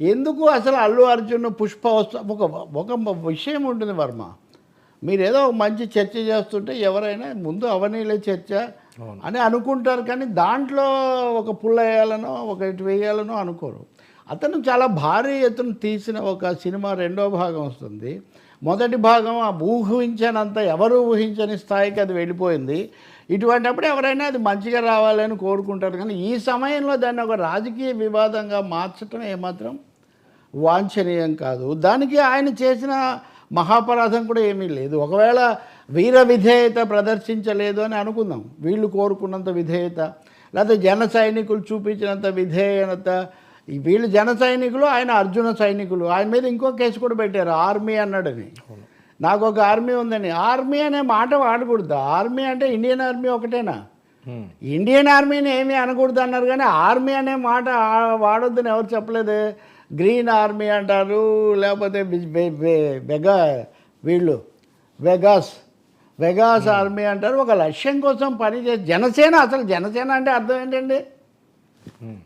ఎందుకు అసలు అల్లు అర్జున్ పుష్ప వస్తు ఒక ఒక విషయం ఉంటుంది వర్మ. మీరు ఏదో ఒక మంచి చర్చ చేస్తుంటే ఎవరైనా ముందు అవనీలే చర్చ అని అనుకుంటారు కానీ దాంట్లో ఒక పుల్ల వేయాలనో ఒకటి వేయాలనో అనుకోరు. అతను చాలా భారీ ఎత్తున తీసిన ఒక సినిమా రెండో భాగం వస్తుంది. మొదటి భాగం ఆ ఊహించనంత ఎవరు ఊహించని స్థాయికి అది వెళ్ళిపోయింది. ఇటువంటిప్పుడు ఎవరైనా అది మంచిగా రావాలని కోరుకుంటారు. కానీ ఈ సమయంలో దాన్ని ఒక రాజకీయ వివాదంగా మార్చడం ఏమాత్రం వాంఛనీయం కాదు. దానికి ఆయన చేసిన మహాపరాధం కూడా ఏమీ లేదు. ఒకవేళ వీర విధేయత ప్రదర్శించలేదు అని అనుకుందాం. వీళ్ళు కోరుకున్నంత విధేయత లేకపోతే జన సైనికులు చూపించినంత విధేయత. వీళ్ళు జన సైనికులు ఆయన అర్జున సైనికులు. ఆయన మీద ఇంకో కేసు కూడా పెట్టారు ఆర్మీ అన్నాడని. నాకు ఒక ఆర్మీ ఉందని. ఆర్మీ అనే మాట వాడకూడదు. ఆర్మీ అంటే ఇండియన్ ఆర్మీ ఒకటేనా. ఇండియన్ ఆర్మీని ఏమీ అనకూడదు అన్నారు కానీ ఆర్మీ అనే మాట వాడొద్దని ఎవరు చెప్పలేదు. గ్రీన్ ఆర్మీ అంటారు లేకపోతే బెగా వీళ్ళు వెగాస్ వెగాస్ ఆర్మీ అంటారు. ఒక లక్ష్యం కోసం పనిచేసి జనసేన అసలు జనసేన అంటే అర్థం ఏంటండి?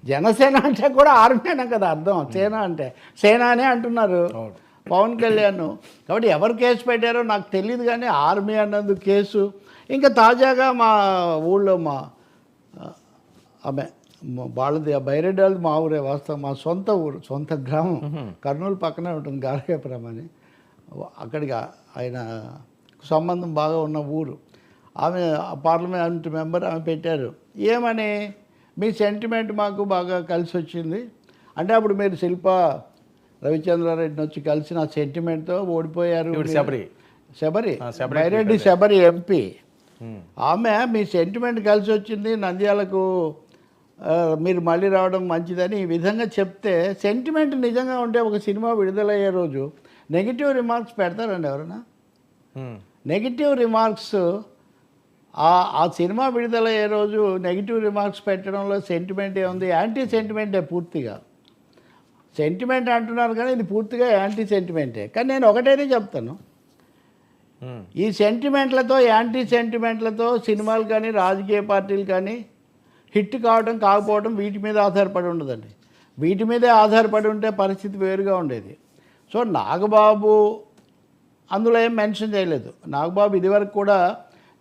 జనసేన అంటే కూడా ఆర్మీ అనే కదా అర్థం. సేన అంటే. సేన అనే అంటున్నారు. పవన్ కళ్యాణ్. కాబట్టి ఎవరు కేసు పెట్టారో నాకు తెలియదు కానీ ఆర్మీ అన్నందుకు కేసు. ఇంకా తాజాగా మా ఊళ్ళో మా ఆమె వాళ్ళది ఆ బైరెడ్డి వాళ్ళది మా ఊరే వాస్తవం. మా సొంత ఊరు సొంత గ్రామం. కర్నూలు పక్కనే ఉంటుంది గారకేపురం అని. అక్కడికి ఆయన సంబంధం బాగా ఉన్న ఊరు. ఆమె పార్లమెంట్ మెంబర్ ఆమె పెట్టారు. ఏమని? మీ సెంటిమెంట్ మాకు బాగా కలిసి వచ్చింది. అంటే అప్పుడు మీరు శిల్ప రవిచంద్రారెడ్డిని వచ్చి కలిసి నా సెంటిమెంట్తో ఓడిపోయారు. శబరి. శబరి. బైరెడ్డి శబరి ఎంపీ. ఆమె మీ సెంటిమెంట్ కలిసి వచ్చింది. నంద్యాలకు మీరు మళ్ళీ రావడం మంచిదని ఈ విధంగా చెప్తే సెంటిమెంట్ నిజంగా ఉంటే ఒక సినిమా విడుదలయ్యే రోజు నెగిటివ్ రిమార్క్స్ పెడతారండి ఎవరైనా. నెగిటివ్ రిమార్క్స్ ఆ సినిమా విడుదలయ్యే రోజు నెగిటివ్ రిమార్క్స్ పెట్టడంలో సెంటిమెంట్ ఏముంది యాంటీ సెంటిమెంటే పూర్తిగా. సెంటిమెంట్ అంటున్నారు కానీ ఇది పూర్తిగా యాంటీ సెంటిమెంటే కానీ నేను ఒకటైతే చెప్తాను. ఈ సెంటిమెంట్లతో యాంటీ సెంటిమెంట్లతో సినిమాలు కానీ రాజకీయ పార్టీలు కానీ హిట్ కావడం కాకపోవడం వీటి మీద ఆధారపడి ఉండదండి. వీటి మీదే ఆధారపడి ఉంటే పరిస్థితి వేరుగా ఉండేది. సో నాగబాబు అందులో ఏం మెన్షన్ చేయలేదు. నాగబాబు ఇదివరకు కూడా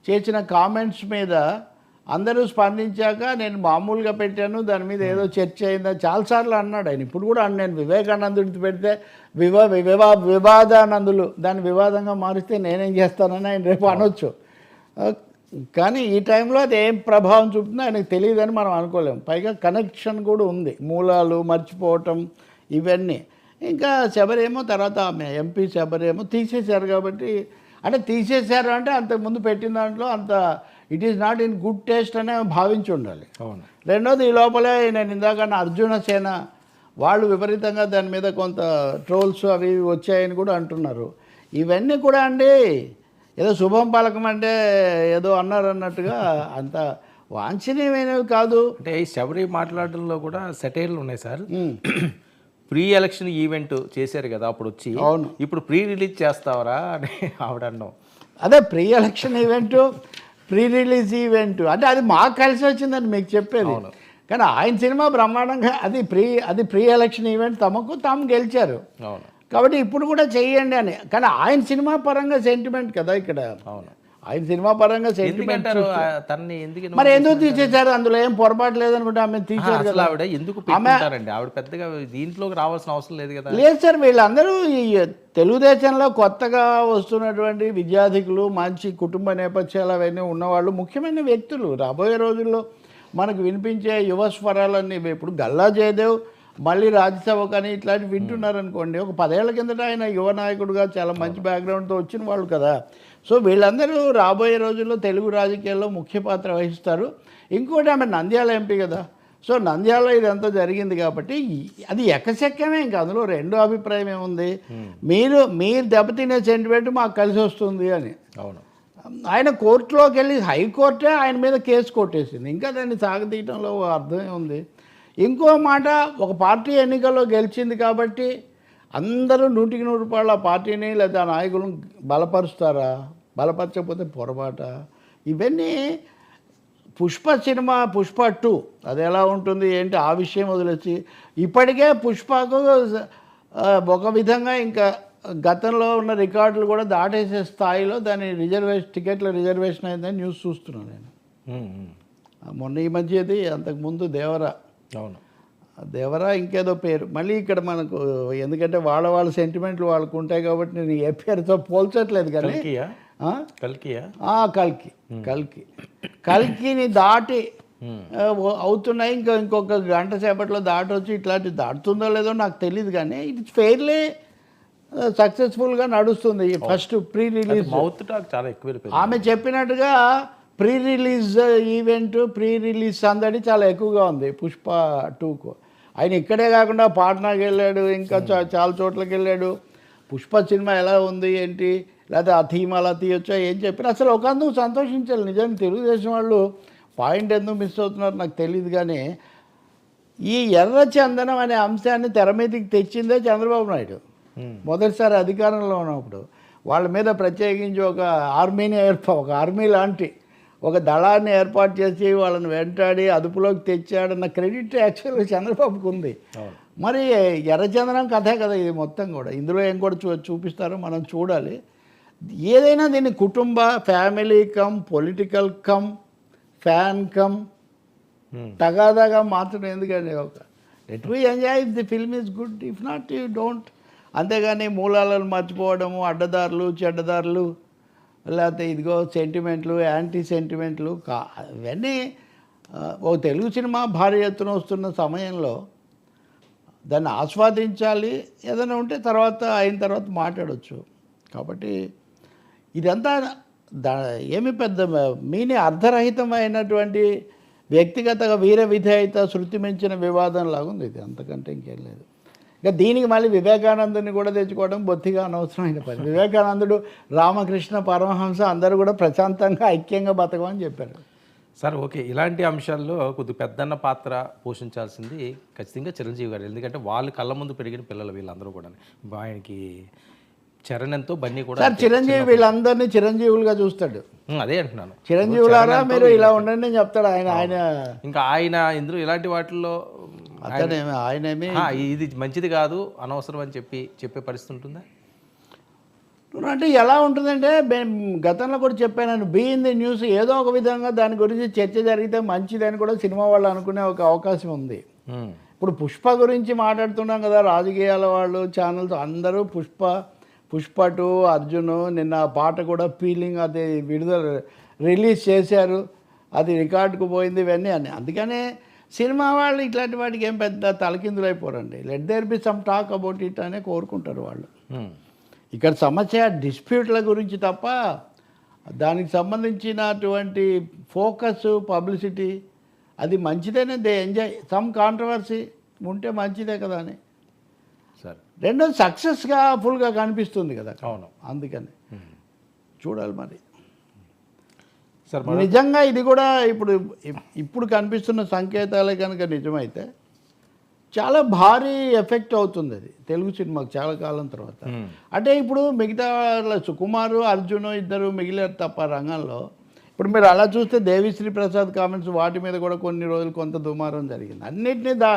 చేసిన కామెంట్స్ మీద అందరూ స్పందించాక నేను మామూలుగా పెట్టాను దాని మీద ఏదో చర్చ అయిందా చాలాసార్లు అన్నాడు ఆయన. ఇప్పుడు కూడా నేను వివేకానందుడికి పెడితే వివా వివా వివాదానందులు దాన్ని వివాదంగా మారిస్తే నేనేం చేస్తానని ఆయన రేపు అనొచ్చు. కానీ ఈ టైంలో అది ఏం ప్రభావం చూపుతుందో ఆయనకు తెలియదని మనం అనుకోలేం. పైగా కనెక్షన్ కూడా ఉంది. మూలాలు మర్చిపోవటం ఇవన్నీ. ఇంకా శబరేమో తర్వాత ఆమె ఎంపీ శబరేమో తీసేశారు కాబట్టి అంటే తీసేశారు అంటే అంతకుముందు పెట్టిన దాంట్లో అంత it is not in good taste అనే భావించి ఉండాలి. అవును. రెండోది ఈ లోపలే నేను ఇందాక అర్జున సేన వాళ్ళు విపరీతంగా దాని మీద కొంత ట్రోల్స్ అవి వచ్చాయని కూడా అంటున్నారు. ఇవన్నీ కూడా అండి ఏదో శుభం పలకం అంటే ఏదో అన్నారు అన్నట్టుగా అంత వాంఛనీయమైనవి కాదు. అంటే ఈ శబరి మాట్లాడడంలో కూడా సెటైర్లు ఉన్నాయి సార్. ప్రీ ఎలక్షన్ ఈవెంట్ చేశారు కదా అప్పుడు వచ్చి అవును. ఇప్పుడు ప్రీ రిలీజ్ చేస్తావరా అని ఆవిడ అన్నాం అదే pre election event pre release event. అంటే అది మాకు కలిసి వచ్చిందని మీకు చెప్పేది. అవును. కానీ ఆయన సినిమా బ్రహ్మాండంగా అది ప్రీ అది ప్రీ ఎలక్షన్ ఈవెంట్ తమకు తాము గెలిచారు. అవును. కాబట్టి ఇప్పుడు కూడా చెయ్యండి అని. కానీ ఆయన సినిమా పరంగా సెంటిమెంట్ కదా ఇక్కడ. అవును. ఆయన సినిమా పరంగా సెంటిమెంట్ తనని ఎందుకు మరి ఎందుకు తీసేశారు? అందులో ఏం పొరపాటు లేదనుకుంటే ఆమె అసలు కదా. ఆవిడ ఎందుకు పెట్టుకుంటారండి? ఆవిడ పెద్దగా దీంట్లోకి రావాల్సిన అవసరం లేదు కదా. లేదు సార్ వీళ్ళందరూ ఈ తెలుగుదేశంలో కొత్తగా వస్తున్నటువంటి విద్యార్థికులు మంచి కుటుంబ నేపథ్యాలు అవన్నీ ఉన్నవాళ్ళు ముఖ్యమైన వ్యక్తులు. రాబోయే రోజుల్లో మనకు వినిపించే యువ స్వరాలన్నీ ఇప్పుడు గల్లా జయదేవ్ మళ్ళీ రాజ్యసభ కానీ ఇట్లాంటివి వింటున్నారు అనుకోండి ఒక పదేళ్ళ కిందట ఆయన యువ నాయకుడుగా చాలా మంచి బ్యాక్గ్రౌండ్తో వచ్చిన వాళ్ళు కదా. సో వీళ్ళందరూ రాబోయే రోజుల్లో తెలుగు రాజకీయాల్లో ముఖ్య పాత్ర వహిస్తారు. ఇంకోటి ఆమె నంద్యాల ఎంపీ కదా. సో నంద్యాల ఇదంతా జరిగింది కాబట్టి అది ఎక్కసెక్కమే ఇంకా. అందులో రెండో అభిప్రాయం ఏముంది? మీరు మీరు దెబ్బతినే సెంటిమెంట్ మాకు కలిసి వస్తుంది అని. అవును. ఆయన కోర్టులోకి వెళ్ళి హైకోర్టే ఆయన మీద కేసు కొట్టేసింది. ఇంకా దాన్ని సాగతీయటంలో అర్థమే ఉంది ఇంకో మాట ఒక పార్టీ ఎన్నికల్లో గెలిచింది కాబట్టి అందరూ నూటికి నూరు రూపాయల పార్టీని లేదా ఆ నాయకులను బలపరుస్తారా? బలపరచకపోతే పొరపాట? ఇవన్నీ పుష్ప సినిమా పుష్ప టూ అది ఎలా ఉంటుంది ఏంటి ఆ విషయం వదిలేసి ఇప్పటికే పుష్పకు ఒక విధంగా ఇంకా గతంలో ఉన్న రికార్డులు కూడా దాటేసే స్థాయిలో దాని రిజర్వేషన్ టికెట్ల రిజర్వేషన్ అయిందని న్యూస్ చూస్తున్నాను నేను. మొన్న ఈ మధ్యది అంతకుముందు దేవరా అవును. దేవరా ఇంకేదో పేరు. మళ్ళీ ఇక్కడ మనకు ఎందుకంటే వాళ్ళ వాళ్ళ సెంటిమెంట్లు వాళ్ళకు ఉంటాయి కాబట్టి నేను ఏ పేరుతో పోల్చట్లేదు కానీ కల్కియా? కల్కి కల్కి. కల్కిని దాటి అవుతున్నాయి. ఇంకా ఇంకొక గంట సేపట్లో దాటొచ్చి. ఇట్లాంటి దాటుతుందో లేదో నాకు తెలియదు కానీ ఇట్స్ ఫెయిర్లీ సక్సెస్ఫుల్గా నడుస్తుంది first pre release mouth talk చాలా ఎక్కువ ఆమె చెప్పినట్టుగా pre release event pre release సందడి చాలా ఎక్కువగా ఉంది. పుష్ప టూకు. ఆయన ఇక్కడే కాకుండా పాట్నాకి వెళ్ళాడు ఇంకా చా- చాలా చోట్లకి వెళ్ళాడు. పుష్ప సినిమా ఎలా ఉంది ఏంటి? లేకపోతే ఆ థీమ్ అలా తీయొచ్చా ఏం చెప్పారు అసలు ఒక అందుకు సంతోషించాలి. నిజానికి తెలుగుదేశం వాళ్ళు పాయింట్ ఎందుకు మిస్ అవుతున్నారు నాకు తెలియదు కానీ ఈ ఎర్ర చందనం అనే అంశాన్ని తెర మీదకి తెచ్చిందే చంద్రబాబు నాయుడు. ఉమ్. మొదటిసారి అధికారంలో ఉన్నప్పుడు. వాళ్ళ మీద ప్రత్యేకించి ఒక ఆర్మీని ఏర్పా ఒక ఆర్మీ లాంటి ఒక దళాన్ని ఏర్పాటు చేసి వాళ్ళని వెంటాడి అదుపులోకి తెచ్చాడన్న క్రెడిట్ యాక్చువల్గా చంద్రబాబుకు ఉంది. మరి ఎర్రచందనం కథే కదా ఇది మొత్తం కూడా. ఇందులో ఏం కూడా చూ చూపిస్తారో మనం చూడాలి. ఏదైనా దీన్ని కుటుంబ family come political come fan come. తగాదాగా మార్చడం ఎందుకండి ఒక let we enjoy if the film is good if not you don't అంతేగాని మూలాలను మర్చిపోవడము అడ్డదారులు చెడ్డదారులు లేకపోతే ఇదిగో సెంటిమెంట్లు యాంటీ సెంటిమెంట్లు కా ఇవన్నీ ఓ తెలుగు సినిమా భారీ ఎత్తున వస్తున్న సమయంలో దాన్ని ఆస్వాదించాలి ఏదైనా ఉంటే తర్వాత అయిన తర్వాత మాట్లాడవచ్చు కాబట్టి ఇదంతా దా ఏమి పెద్ద మీని అర్ధరహితమైనటువంటి వ్యక్తిగత వీర విధేయత శృతి మించిన వివాదం లాగుంది ఇది. అంతకంటే ఇంకేం లేదు. ఇంకా దీనికి మళ్ళీ వివేకానందుని కూడా తెచ్చుకోవడం బొత్తిగా అనవసరమైన పని. వివేకానందుడు రామకృష్ణ పరమహంస అందరూ కూడా ప్రశాంతంగా ఐక్యంగా బతకమని చెప్పారు. Sir okay. ఇలాంటి అంశాల్లో కొద్ది పెద్దన్న పాత్ర పోషించాల్సింది ఖచ్చితంగా చిరంజీవి గారు. ఎందుకంటే వాళ్ళు కళ్ళ ముందు పెరిగిన పిల్లలు వీళ్ళందరూ కూడా ఆయనకి చరణ్ ఎంతో బన్నీ కూడా సార్ చిరంజీవి వీళ్ళందరినీ చిరంజీవులుగా చూస్తాడు. అదే అంటున్నాను. చిరంజీవులారా మీరు ఇలా ఉండండి అని చెప్తాడు ఆయన ఆయన ఇంకా ఆయన ఇందులో ఇలాంటి వాటిల్లో అతనేమి ఆయనేమి ఇది మంచిది కాదు అనవసరం అని చెప్పి చెప్పే పరిస్థితి ఉంటుందా? అంటే ఎలా ఉంటుందంటే గతంలో కూడా చెప్పాను బీ ఇన్ ది న్యూస్ ఏదో ఒక విధంగా దాని గురించి చర్చ జరిగితే మంచిదని కూడా సినిమా వాళ్ళు అనుకునే ఒక అవకాశం ఉంది. ఇప్పుడు పుష్ప గురించి మాట్లాడుతున్నాం కదా రాజకీయాల వాళ్ళు ఛానల్స్ అందరూ పుష్ప పుష్ప టూ అర్జున్ నిన్న పాట కూడా ఫీలింగ్ అది విడుదల రిలీజ్ చేశారు. అది రికార్డుకు పోయింది ఇవన్నీ అని. అందుకనే సినిమా వాళ్ళు ఇట్లాంటి వాటికి ఏం పెద్ద తలకిందులు అయిపోరండి let there be some talk about it అనే కోరుకుంటారు వాళ్ళు. ఉమ్, ఇక్కడ సమస్య డిస్ప్యూట్ల గురించి తప్ప దానికి సంబంధించినటువంటి ఫోకస్ పబ్లిసిటీ అది మంచిదేనే దే ఎంజాయ్ సమ్ కాంట్రవర్సీ ఉంటే మంచిదే కదా అని. సరే రెండోది సక్సెస్గా ఫుల్గా కనిపిస్తుంది కదా. అవును. అందుకని. చూడాలి మరి. నిజంగా ఇది కూడా ఇప్పుడు ఇప్పుడు కనిపిస్తున్న సంకేతాలే కనుక నిజమైతే చాలా భారీ ఎఫెక్ట్ అవుతుంది అది. తెలుగు సినిమాకి చాలా కాలం తర్వాత. అంటే ఇప్పుడు మిగతా సుకుమారు అర్జున్ ఇద్దరు మిగిలారు తప్ప రంగంలో ఇప్పుడు మీరు అలా చూస్తే దేవిశ్రీ ప్రసాద్ కామెంట్స్ వాటి మీద కూడా కొన్ని రోజులు కొంత దుమారం జరిగింది. అన్నిటినీ దా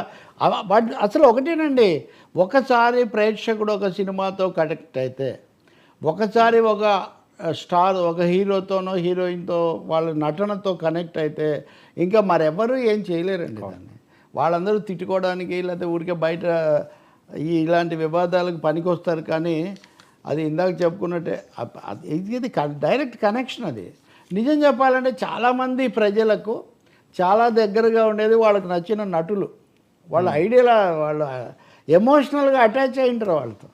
అసలు ఒకటేనండి. ఒకసారి ప్రేక్షకుడు ఒక సినిమాతో కనెక్ట్ అయితే ఒకసారి ఒక స్టార్ ఒక హీరోతోనో హీరోయిన్తో వాళ్ళ నటనతో కనెక్ట్ అయితే ఇంకా మరెవరు ఏం చేయలేరండి దాన్ని. వాళ్ళందరూ తిట్టుకోవడానికి లేకపోతే ఊరికే బయట ఈ ఇలాంటి వివాదాలకు పనికొస్తారు కానీ అది ఇందాక చెప్పుకున్నట్టే ఇది డైరెక్ట్ కనెక్షన్ అది. నిజం చెప్పాలంటే చాలామంది ప్రజలకు చాలా దగ్గరగా ఉండేది వాళ్ళకి నచ్చిన నటులు. వాళ్ళ ఐడియల్ వాళ్ళ ఎమోషనల్గా అటాచ్ అయి ఉంటారు వాళ్ళతో.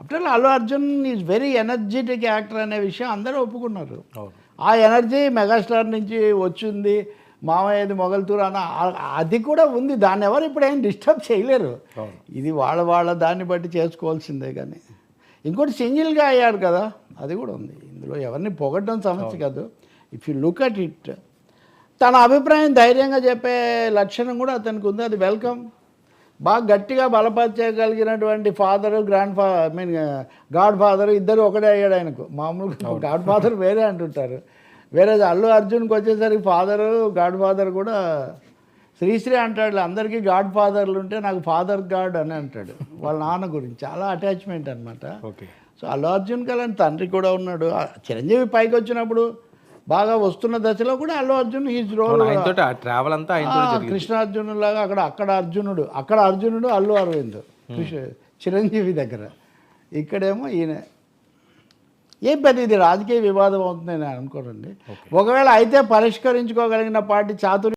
అప్పుడు Allu Arjun is very energetic actor అనే విషయం అందరూ ఒప్పుకున్నారు. ఆ ఎనర్జీ మెగాస్టార్ నుంచి వచ్చింది మామయ్యది మొగల్తూరు అన్న అది కూడా ఉంది. దాన్ని ఎవరు ఇప్పుడు ఏం డిస్టర్బ్ చేయలేరు. ఇది వాళ్ళ వాళ్ళ దాన్ని బట్టి చేసుకోవాల్సిందే కానీ. ఇంకోటి సింగిల్గా అయ్యాడు కదా అది కూడా ఉంది. ఇందులో ఎవరిని పొగడడం సమస్య కాదు. If you look at it తన అభిప్రాయం ధైర్యంగా చెప్పే లక్షణం కూడా అతనికి ఉంది. అది వెల్కమ్ బాగా గట్టిగా బలపరచగలిగినటువంటి ఫాదరు గ్రాండ్ ఫా ఐ మీన్ గాడ్ ఫాదర్ ఇద్దరు ఒకటే అయ్యాడు ఆయనకు. మామూలుగా గాడ్ ఫాదర్ వేరే అంటుంటారు. వేరే అల్లు అర్జున్కి వచ్చేసరికి ఫాదరు గాడ్ ఫాదర్ కూడా శ్రీశ్రీ అంటాడు అందరికీ గాడ్ ఫాదర్లు ఉంటే నాకు ఫాదర్ గాడ్ అని అంటాడు. వాళ్ళ నాన్న గురించి చాలా అటాచ్మెంట్ అనమాట ఓకే. సో అల్లు అర్జున్కి అలాంటి తండ్రి కూడా ఉన్నాడు. చిరంజీవి పైకి వచ్చినప్పుడు బాగా వస్తున్న దశలో కూడా Allu Arjun his role travel అంతా కృష్ణార్జునుడు లాగా అక్కడ అక్కడ అర్జునుడు అక్కడ అర్జునుడు అల్లు అరవింద్ చిరంజీవి దగ్గర. ఇక్కడేమో ఈయన. ఏం పెద్ద ఇది రాజకీయ వివాదం అవుతుంది నేను అనుకోనండి ఒకవేళ అయితే పరిష్కరించుకోగలిగిన పార్టీ చాతుర్యం